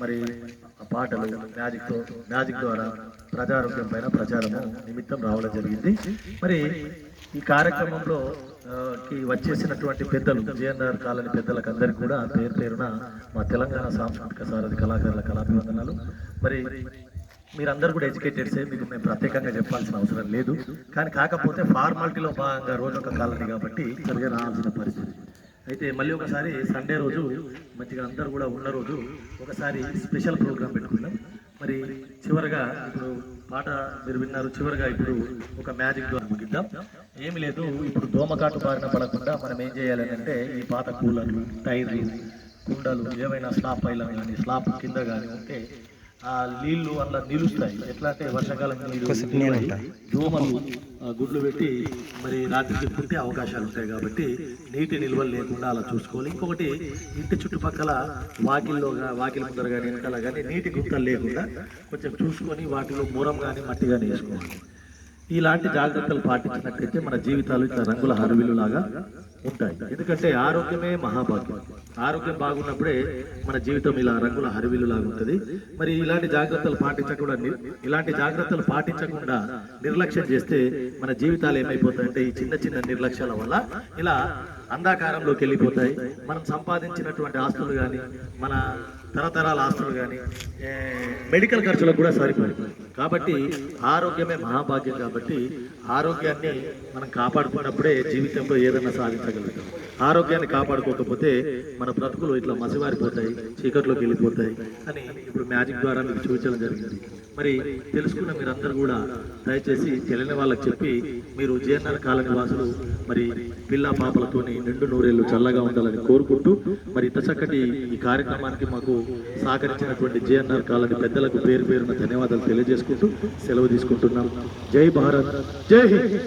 మరి ఆ పాటలు మ్యాజిక్తో మ్యాజిక్ ద్వారా ప్రజారోగ్యం పైన ప్రచారము నిమిత్తం రావడం జరిగింది. మరి ఈ కార్యక్రమంలో వచ్చేసినటువంటి పెద్దలు జేఎన్ఆర్ కాలనీ పెద్దలకు అందరికీ కూడా పేరు పేరున మా తెలంగాణ సాంస్కృతిక సారథి కళాకారుల కళాభివందనాలు. మరి మీరందరూ కూడా ఎడ్యుకేటెడ్సే మీకు మేము ప్రత్యేకంగా చెప్పాల్సిన అవసరం లేదు. కానీ కాకపోతే ఫార్మాలిటీలో భాగంగా రోజు ఒక కాలనీ కాబట్టి సరిగా రావాల్సిన పరిస్థితి. అయితే మళ్ళీ ఒకసారి సండే రోజు మంచిగా అందరూ కూడా ఉన్న రోజు ఒకసారి స్పెషల్ ప్రోగ్రామ్ పెట్టుకుందాం. మరి చివరగా ఇప్పుడు పాట మీరు విన్నారు చివరగా ఇప్పుడు ఒక మ్యాజిక్ ద్వారా ముగిద్దాం. ఏమి లేదు ఇప్పుడు దోమకాటు బారిన పడకుండా మనం ఏం చేయాలి అంటే ఈ పాత కూలర్లు టైర్లు కుండలు ఏమైనా స్లాప్ పైలం కానీ స్లాప్ కింద కానీ ఉంటే ఆ నీళ్ళు అలా నిలుస్తాయి. ఎట్లా అంటే వర్షాకాలం దోమలు గుడ్లు పెట్టి మరి రాత్రికి పుట్టే అవకాశాలు ఉంటాయి కాబట్టి నీటి నిల్వలు లేకుండా అలా చూసుకోవాలి. ఇంకొకటి ఇంటి చుట్టుపక్కల వాకిల్లో వాకిలి ముందర కానీ వెనకాల కానీ నీటి గుంతలు లేకుండా కొంచెం చూసుకొని వాటిలో మూరం కానీ మట్టి కానీ వేసుకోవాలి. ఇలాంటి జాగ్రత్తలు పాటించినట్లయితే మన జీవితాలు ఇట్లా రంగుల హరివిలు లాగా ఉంటాయి. ఎందుకంటే ఆరోగ్యమే మహాభాగ్యం. ఆరోగ్యం బాగున్నప్పుడే మన జీవితం ఇలా రంగుల హరివిలు లాగా ఉంటుంది. మరి ఇలాంటి జాగ్రత్తలు పాటించకుండా ఇలాంటి జాగ్రత్తలు పాటించకుండా నిర్లక్ష్యం చేస్తే మన జీవితాలు ఏమైపోతాయంటే ఈ చిన్న చిన్న నిర్లక్ష్యాల వల్ల ఇలా అంధాకారంలోకి వెళ్ళిపోతాయి. మనం సంపాదించినటువంటి ఆస్తులు కానీ మన తరతరాల ఆస్తులు కానీ మెడికల్ ఖర్చులకు కూడా సరిపోతుంది కాబట్టి ఆరోగ్యమే మహాభాగ్యం కాబట్టి ఆరోగ్యాన్ని మనం కాపాడుకున్నప్పుడే జీవితంలో ఏదైనా సాధించగలుగుతాం. ఆరోగ్యాన్ని కాపాడుకోకపోతే మన బ్రతుకులు ఇట్లా మసివారిపోతాయి చీకట్లోకి వెళ్ళిపోతాయి అని ఇప్పుడు మ్యాజిక్ ద్వారా మీకు చూపించడం జరిగింది. మరి తెలుసుకున్న మీరందరూ కూడా దయచేసి తెలియని వాళ్ళకి చెప్పి మీరు జిఎన్ఆర్ కాలనీ వాసులు మరి పిల్ల పాపలతోని నిండు నూరేళ్ళు చల్లగా ఉండాలని కోరుకుంటూ మరి ఇంత చక్కటి ఈ కార్యక్రమానికి మాకు సహకరించినటువంటి జీఎన్ఆర్ కాలనీ పెద్దలకు పేరు పేరున ధన్యవాదాలు తెలియజేసుకుంటూ సెలవు తీసుకుంటున్నాం. జై భారత్. జై హింద్.